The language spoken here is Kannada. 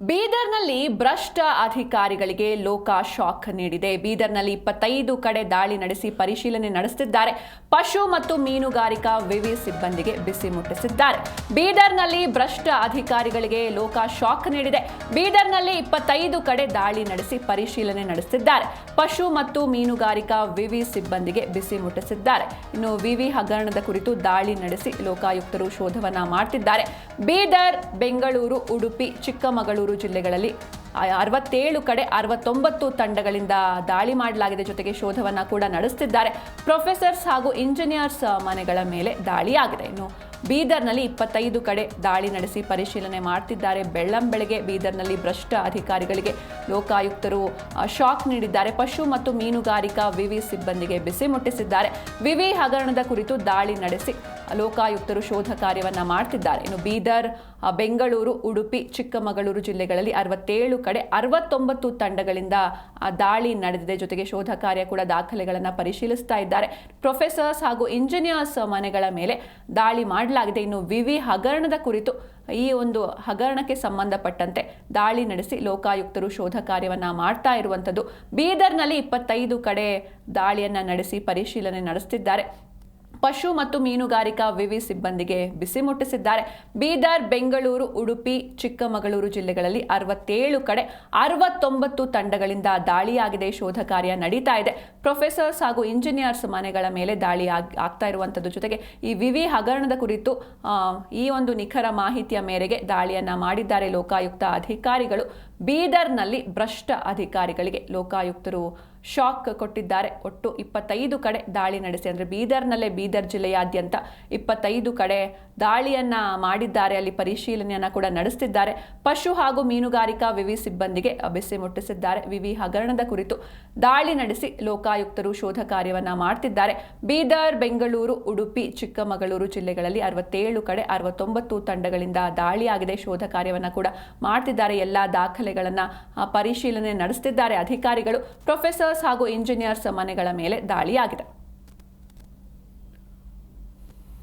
ಬೀದರ್ನಲ್ಲಿ ಭ್ರಷ್ಟ ಅಧಿಕಾರಿಗಳಿಗೆ ಲೋಕ ಶಾಕ್ ನೀಡಿದೆ. ಬೀದರ್ನಲ್ಲಿ ಇಪ್ಪತ್ತೈದು ಕಡೆ ದಾಳಿ ನಡೆಸಿ ಪರಿಶೀಲನೆ ನಡೆಸುತ್ತಿದ್ದಾರೆ. ಪಶು ಮತ್ತು ಮೀನುಗಾರಿಕಾ ವಿವಿ ಸಿಬ್ಬಂದಿಗೆ ಬಿಸಿ ಮುಟ್ಟಿಸಿದ್ದಾರೆ. ಬೀದರ್ನಲ್ಲಿ ಭ್ರಷ್ಟ ಅಧಿಕಾರಿಗಳಿಗೆ ಲೋಕ ಶಾಕ್ ನೀಡಿದೆ. ಬೀದರ್ನಲ್ಲಿ ಇಪ್ಪತ್ತೈದು ಕಡೆ ದಾಳಿ ನಡೆಸಿ ಪರಿಶೀಲನೆ ನಡೆಸುತ್ತಿದ್ದಾರೆ. ಪಶು ಮತ್ತು ಮೀನುಗಾರಿಕಾ ವಿವಿ ಸಿಬ್ಬಂದಿಗೆ ಬಿಸಿ ಮುಟ್ಟಿಸಿದ್ದಾರೆ. ಇನ್ನು ವಿವಿ ಹಗರಣದ ಕುರಿತು ದಾಳಿ ನಡೆಸಿ ಲೋಕಾಯುಕ್ತರು ಶೋಧವನ್ನ ಮಾಡ್ತಿದ್ದಾರೆ. ಬೀದರ್, ಬೆಂಗಳೂರು, ಉಡುಪಿ, ಚಿಕ್ಕಮಗಳೂರು ಜಿಲ್ಲೆಗಳಲ್ಲಿ ಆ- ಅರವತ್ತೇಳು ಕಡೆ ಅರವತ್ತೊಂಬತ್ತು ತಂಡಗಳಿಂದ ದಾಳಿ ಮಾಡಲಾಗಿದೆ ಜೊತೆಗೆ ಶೋಧವನ್ನ ಕೂಡ ನಡೆಸುತ್ತಿದ್ದಾರೆ ಪ್ರೊಫೆಸರ್ಸ್ ಹಾಗೂ ಇಂಜಿನಿಯರ್ಸ್ ಮನೆಗಳ ಮೇಲೆ ದಾಳಿಯಾಗಿದೆ. ಇನ್ನು ಬೀದರ್ನಲ್ಲಿ ಇಪ್ಪತ್ತೈದು ಕಡೆ ದಾಳಿ ನಡೆಸಿ ಪರಿಶೀಲನೆ ಮಾಡ್ತಿದ್ದಾರೆ. ಬೆಳ್ಳಂಬೆಳಗ್ಗೆ ಬೀದರ್ನಲ್ಲಿ ಭ್ರಷ್ಟ ಅಧಿಕಾರಿಗಳಿಗೆ ಲೋಕಾಯುಕ್ತರು ಶಾಕ್ ನೀಡಿದ್ದಾರೆ. ಪಶು ಮತ್ತು ಮೀನುಗಾರಿಕಾ ವಿವಿ ಸಿಬ್ಬಂದಿಗೆ ಬಿಸಿ ಮುಟ್ಟಿಸಿದ್ದಾರೆ. ವಿವಿ ಹಗರಣದ ಕುರಿತು ದಾಳಿ ನಡೆಸಿ ಲೋಕಾಯುಕ್ತರು ಶೋಧ ಕಾರ್ಯವನ್ನು ಮಾಡ್ತಿದ್ದಾರೆ. ಇನ್ನು ಬೀದರ್ ಬೆಂಗಳೂರು, ಉಡುಪಿ, ಚಿಕ್ಕಮಗಳೂರು ಜಿಲ್ಲೆಗಳಲ್ಲಿ ಅರವತ್ತೇಳು ಕಡೆ ಅರವತ್ತೊಂಬತ್ತು ತಂಡಗಳಿಂದ ದಾಳಿ ನಡೆದಿದೆ. ಜೊತೆಗೆ ಶೋಧ ಕಾರ್ಯ ಕೂಡ ದಾಖಲೆಗಳನ್ನು ಪರಿಶೀಲಿಸ್ತಾ ಇದ್ದಾರೆ. ಪ್ರೊಫೆಸರ್ಸ್ ಹಾಗೂ ಇಂಜಿನಿಯರ್ಸ್ ಮನೆಗಳ ಮೇಲೆ ದಾಳಿ ಮಾಡಲಾಗಿದೆ. ಇನ್ನು ವಿವಿ ಹಗರಣದ ಕುರಿತು ಈ ಒಂದು ಹಗರಣಕ್ಕೆ ಸಂಬಂಧಪಟ್ಟಂತೆ ದಾಳಿ ನಡೆಸಿ ಲೋಕಾಯುಕ್ತರು ಶೋಧ ಕಾರ್ಯವನ್ನು ಮಾಡ್ತಾ ಇರುವಂಥದ್ದು. ಬೀದರ್ನಲ್ಲಿ ಇಪ್ಪತ್ತೈದು ಕಡೆ ದಾಳಿಯನ್ನು ನಡೆಸಿ ಪರಿಶೀಲನೆ ನಡೆಸುತ್ತಿದ್ದಾರೆ ಪಶು ಮತ್ತು ಮೀನುಗಾರಿಕಾ ವಿವಿ ಸಿಬ್ಬಂದಿಗೆ ಬಿಸಿ ಮುಟ್ಟಿಸಿದ್ದಾರೆ. ಬೀದರ್, ಬೆಂಗಳೂರು, ಉಡುಪಿ, ಚಿಕ್ಕಮಗಳೂರು ಜಿಲ್ಲೆಗಳಲ್ಲಿ ಅರವತ್ತೇಳು ಕಡೆ ಅರವತ್ತೊಂಬತ್ತು ತಂಡಗಳಿಂದ ದಾಳಿಯಾಗಿದೆ. ಶೋಧ ಕಾರ್ಯ ನಡೀತಾ ಇದೆ. ಪ್ರೊಫೆಸರ್ಸ್ ಹಾಗೂ ಇಂಜಿನಿಯರ್ಸ್ ಮನೆಗಳ ಮೇಲೆ ದಾಳಿ ಆಗ್- ಆಗ್ತಾ ಇರುವಂಥದ್ದು ಜೊತೆಗೆ ಈ ವಿವಿ ಹಗರಣದ ಕುರಿತು ಈ ಒಂದು ನಿಖರ ಮಾಹಿತಿಯ ಮೇರೆಗೆ ದಾಳಿಯನ್ನ ಮಾಡಿದ್ದಾರೆ ಲೋಕಾಯುಕ್ತ ಅಧಿಕಾರಿಗಳು. ಬೀದರ್ನಲ್ಲಿ ಭ್ರಷ್ಟ ಅಧಿಕಾರಿಗಳಿಗೆ ಲೋಕಾಯುಕ್ತರು ಶಾಕ್ ಕೊಟ್ಟಿದ್ದಾರೆ. ಒಟ್ಟು ಇಪ್ಪತ್ತೈದು ಕಡೆ ದಾಳಿ ನಡೆಸಿ, ಅಂದರೆ ಬೀದರ್ನಲ್ಲೇ ಬೀದರ್ ಜಿಲ್ಲೆಯಾದ್ಯಂತ ಇಪ್ಪತ್ತೈದು ಕಡೆ ದಾಳಿಯನ್ನು ಮಾಡಿದ್ದಾರೆ. ಅಲ್ಲಿ ಪರಿಶೀಲನೆಯನ್ನ ಕೂಡ ನಡೆಸ್ತಿದ್ದಾರೆ. ಪಶು ಹಾಗೂ ಮೀನುಗಾರಿಕಾ ವಿವಿ ಸಿಬ್ಬಂದಿಗೆ ಬಿಸಿ ಮುಟ್ಟಿಸಿದ್ದಾರೆ. ವಿವಿ ಹಗರಣದ ಕುರಿತು ದಾಳಿ ನಡೆಸಿ ಲೋಕಾಯುಕ್ತರು ಶೋಧ ಕಾರ್ಯವನ್ನ ಮಾಡ್ತಿದ್ದಾರೆ. ಬೀದರ್, ಬೆಂಗಳೂರು, ಉಡುಪಿ, ಚಿಕ್ಕಮಗಳೂರು ಜಿಲ್ಲೆಗಳಲ್ಲಿ ಅರವತ್ತೇಳು ಕಡೆ ಅರವತ್ತೊಂಬತ್ತು ತಂಡಗಳಿಂದ ದಾಳಿಯಾಗಿದೆ. ಶೋಧ ಕಾರ್ಯವನ್ನ ಕೂಡ ಮಾಡ್ತಿದ್ದಾರೆ. ಎಲ್ಲ ದಾಖಲೆಗಳನ್ನ ಪರಿಶೀಲನೆ ನಡೆಸುತ್ತಿದ್ದಾರೆ ಅಧಿಕಾರಿಗಳು. ಪ್ರೊಫೆಸರ್ಸ್ ಹಾಗೂ ಇಂಜಿನಿಯರ್ಸ್ ಮನೆಗಳ ಮೇಲೆ ದಾಳಿಯಾಗಿದೆ.